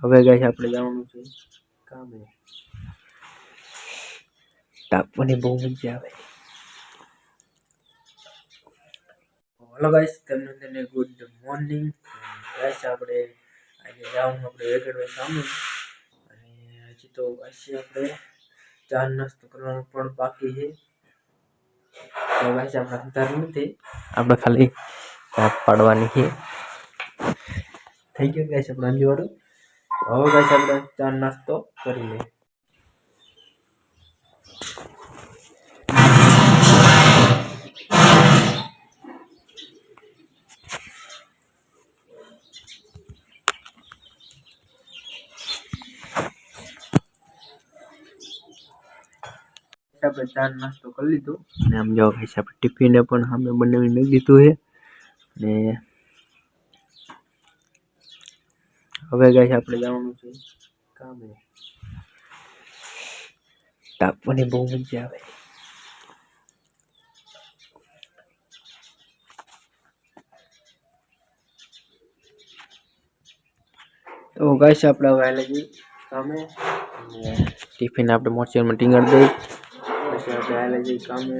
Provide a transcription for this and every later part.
હવે ગાઈસ આપણે જવાનું છે કામે તાપવાની બહુ મજા આવે હલો ગાઈસ તમને તેને ગુડ મોર્નિંગ ગાઈસ આપણે આજે જવાનું આપણે વેગડવા સામે અને હજી તો હજી આપણે ચા નાસ્તો કરવાનો પણ બાકી છે તો ગાઈસ આપણે અંધાર નથી આપણે ખાલી ચા પાડવાની છે થઈ ગયું ગાઈસ આપણે અંજવાળું હવે ગાઈસ આપણે ચા નાસ્તો કરી લઈએ આપણે ચા નાસ્તો કરી લીધો અને આમ જો ગાઈસ આપણે ટિફિને પણ સામે બનાવીને મૂકી દીધું છે ને હવે ગાઈસ આપણે જવાનું છે કામે તાપવાની બહુ મજા આવે તો ગાઈસ આપણે હવે હાલે જઈએ કામે અને ટિફિન આપણે મોચરમાં ટીંગાડી દઈ પછી આપણે હાલે જઈએ કામે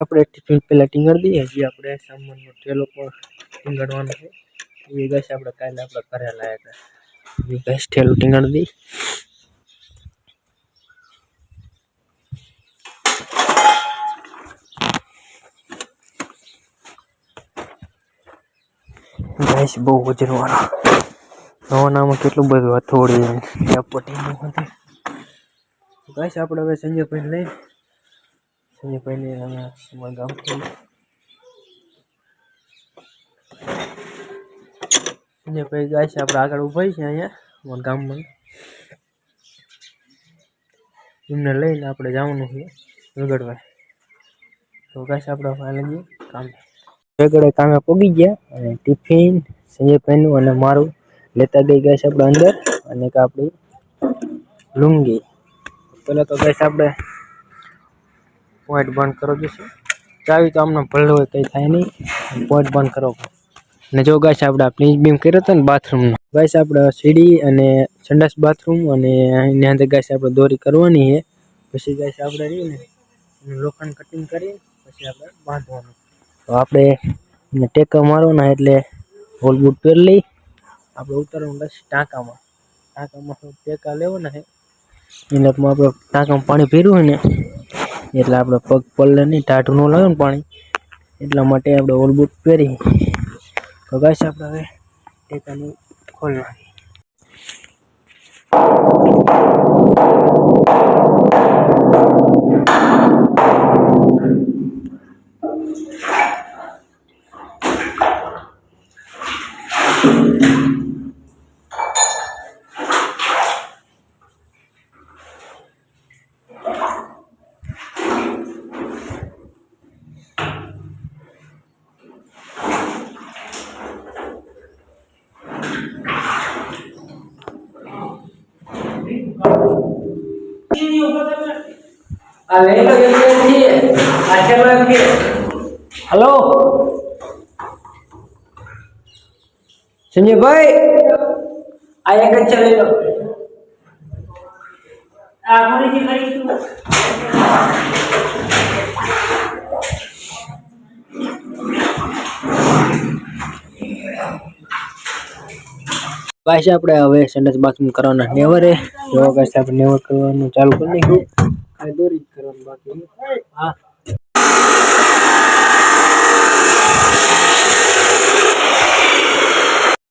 આપણે ટિફિન પહેલા ટીંગાડી દઈએ હજી આપણે સામાનનો ઠેલો પણ ટીંગાડવાનો છે એ આપણે કાલે આપણે ઘરે લાવ્યા હતા. એ ગાઈસ ઠેલો ટીંગાડી દઈ ગાઈસ બહુ વજનવાળો નવાનામાં કેટલું બધું હથોડી ચપટીનું હતું ગાઈસ આપણે હવે સંજયભાઈ લઈ સંજયભાઈને અમે અમારા ગામથી સંજયભાઈ છે, આપણે આગળ ઊભા છે અહીંયા ગામમાં. એમને લઈને આપણે જવાનું છે વગડવા તો ગાઈસ, આપણે હાલે જઈએ કામ. વેગડે કામે પગી ગયા, અને ટિફિન સંજયભાઈનું અને મારું લેતા ગઈ ગયા આપણે અંદર, અને આપણી લુંગી. પેલા તો ગઈશ આપણે પોઈન્ટ બંધ કરો જશે ચાવી તો આમને ભલે હોય, કંઈ થાય નહીં પોઈન્ટ બંધ કરો અને જો ગાઈશ આપણે આ પ્લીઝ બીમ કર્યો હતો ને બાથરૂમનો. ગાઈશ આપણે સીડી અને સંડાસ બાથરૂમ અને એની અંદર ગાઈશ આપણે દોરી કરવાની છે. પછી ગાય આપણે રહ્યું ને લોખંડ કટિંગ કરી પછી આપણે બાંધવાનું. તો આપણે ટેકા મારવાના એટલે હોલ બૂટ પહેરી લઈ. આપણે ઉતારવાનું બસ ટાંકામાં. ટાંકામાં ટેકા લેવાના છે. એટલે આપણે ટાંકામાં પાણી ભર્યું હોય ને એટલે આપણે પગ પલ્લે નહીં ટાઢું ન લાગે ને પાણી. એટલા માટે આપણે ઓલ બૂટ પહેરી તો ગાઈસ આપણે હવે ટેકાનું ખોલી હલો? સંજયભાઈ? આ એક જ લઈ લો. ગાઈસ આપણે હવે સંડાસ બાથરૂમ કરવાના નેવરે. જો આપણે નેવર કરવાનું ચાલુ કરી નાખ્યું. ખાલી દોરી જ કરવાનું બાકી હા.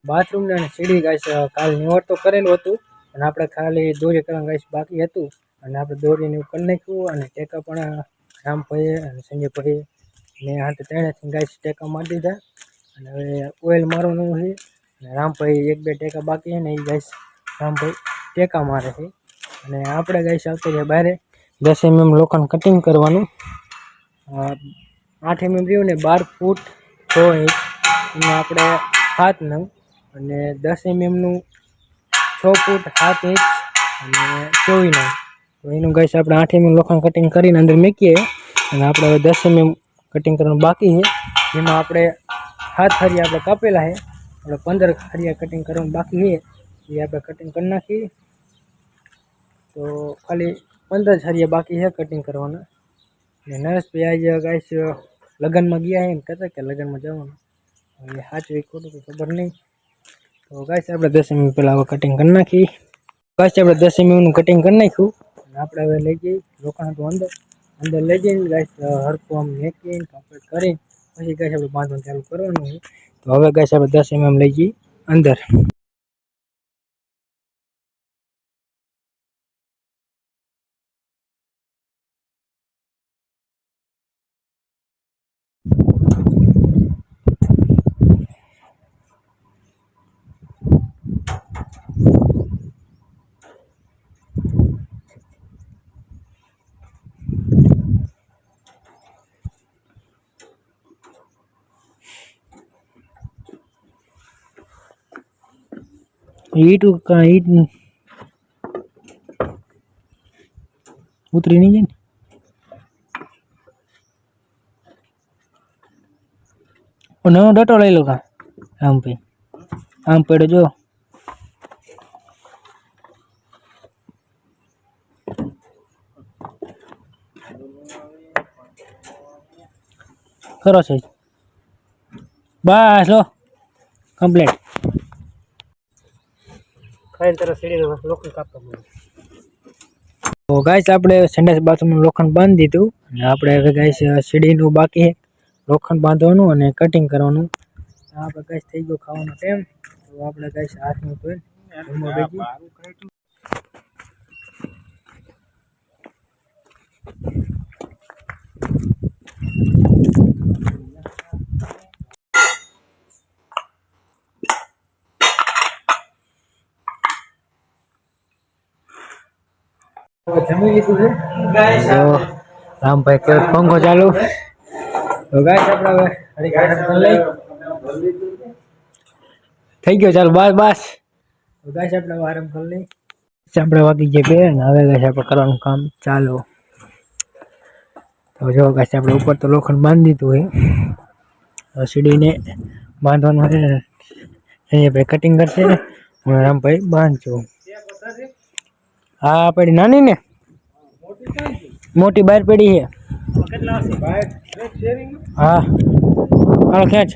બાથરૂમ ને સીડી ગાઈશ કાલ નેવર તો કરેલું હતું અને આપણે ખાલી દોરી કરવાનું ગાઈશ બાકી હતું, અને આપણે દોરીને એવું કરી નાખ્યું, અને ટેકા પણ રામભાઈએ અને સંજયભાઈએ ને હાથે તેણેથી ગાઈશ ટેકા મારી દીધા, અને હવે ઓઇલ મારવાનું છે, અને રામભાઈ એક બે ટેકા બાકી છે, ને એ ગાઈશ રામભાઈ ટેકા મારે છે, અને આપણે ગાઈશ આવતા રહ્યા બહાર દસ એમએમ લોખંડ કટિંગ કરવાનું અ, આઠ એમએમ રહ્યું ને બાર ફૂટ છ ઇંચ એમાં આપણે સાત નંગ અને દસ એમએમનું છ ફૂટ સાત ઇંચ અને ચોવીસ નંગ તો એનું ગાઈસ આપણે આઠ એમએમ લોખંડ કટિંગ કરીને અંદર મૂકીએ અને આપણે હવે દસ એમએમ કટિંગ કરવાનું બાકી છે જેમાં આપણે હાથ ફરી આપણે કાપેલા છે આપણે પંદર ખારિયા કટિંગ કરવાનું બાકી છે એ આપણે કટિંગ કરી નાખીએ તો ખાલી પંદર છારિયા બાકી છે કટિંગ કરવાના ને નરેશભાઈ આજે ગાઈસ લગ્નમાં ગયા છે ને કહેતા કે લગ્નમાં જવાનું હવે સાચું એ ખોટું તો ખબર નહીં તો ગાઈસ આપણે દસ મિનિટ પહેલાં હવે કટિંગ કરી નાખી ગાઈસ આપણે દસ મિનિટનું કટિંગ કરી નાખ્યું અને આપણે હવે લઈ જઈએ રોકાણ હતું અંદર અંદર લઈ જઈને ગાઈસ હરખું આમ મેકીને કમ્પ્લીટ કરીને પછી ગાઈસ આપણે બાંધવાનું ચાલુ કરવાનું છે તો હવે ગાઈસ આપણે દસ એમએમ લઈ જઈએ અંદર ઈટ ઈટ ઉતરી નહીં જાય ને નવો ડટો લઈ લો કા? આમ ભાઈ આમ પડ્યો જો. કરો છે બસ, લો. કમ્પ્લીટ. તો ગાઈસ, આપણે સંડાસ બાથરૂમનું લોખંડ બાંધી દીધું. અને આપણે હવે ગાઈસ સીડીનું બાકી લોખંડ બાંધવાનું અને કટિંગ કરવાનું. આપણે ગાઈસ થઈ ગયો ખાવાનો ટાઈમ તો આપણે ગાઈસ હાથનું ધોઈ Thank બેસી. જમી લીધું છે તો રામભાઈ કે પંખો ચાલુ તો ગાઈસ આપણે હવે હરી આરામ લઈ થઈ ગયો ચાલો બસ બસ તો ગાઈસ આપણે હવે આરામ કરી લઈ આપણે વાગી ગયા બે ને હવે ગાઈસ આપણે કરવાનું કામ ચાલુ તો જો ગાઈસ આપણે ઉપર તો લોખંડ બાંધી દીધું હોય સીડીને બાંધવાનું હોય અહીંયા ભાઈ કટિંગ કરશે હું રામભાઈ બાંધજો હા પડી નાની ને મોટી બહાર પડી છે હા હાલો ખેંચ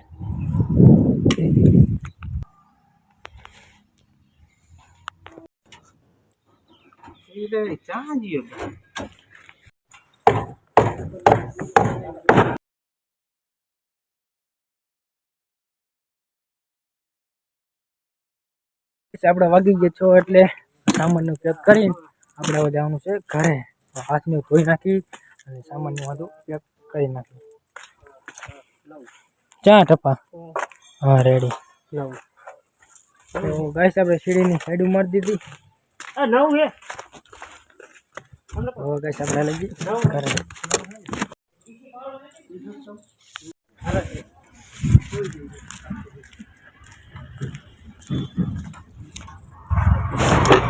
આપણે વાગી ગયા છો એટલે સામાનનો પેક કરીને આપણે હવે જવાનું છે ઘરે. હાથને ધોઈ નાખી અને સામાનનું બધું પેક કરી નાખી. ચા ટપા. હા રેડી તો ગાઈસ આપણે સીડીની સાઈડ મારી દીધી. હવે ગાઈસ આપણે લઈ જઈએ. ઘરે.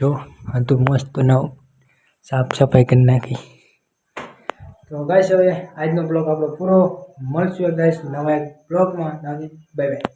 જો, આ તો મસ્ત નવ સાફ સફાઈ કરી નાખી. તો ગાઈશ હવે આજનો બ્લોગ આપણો પૂરો. મળશું ગાઈસ નવા એક બ્લોગમાં બાય બાય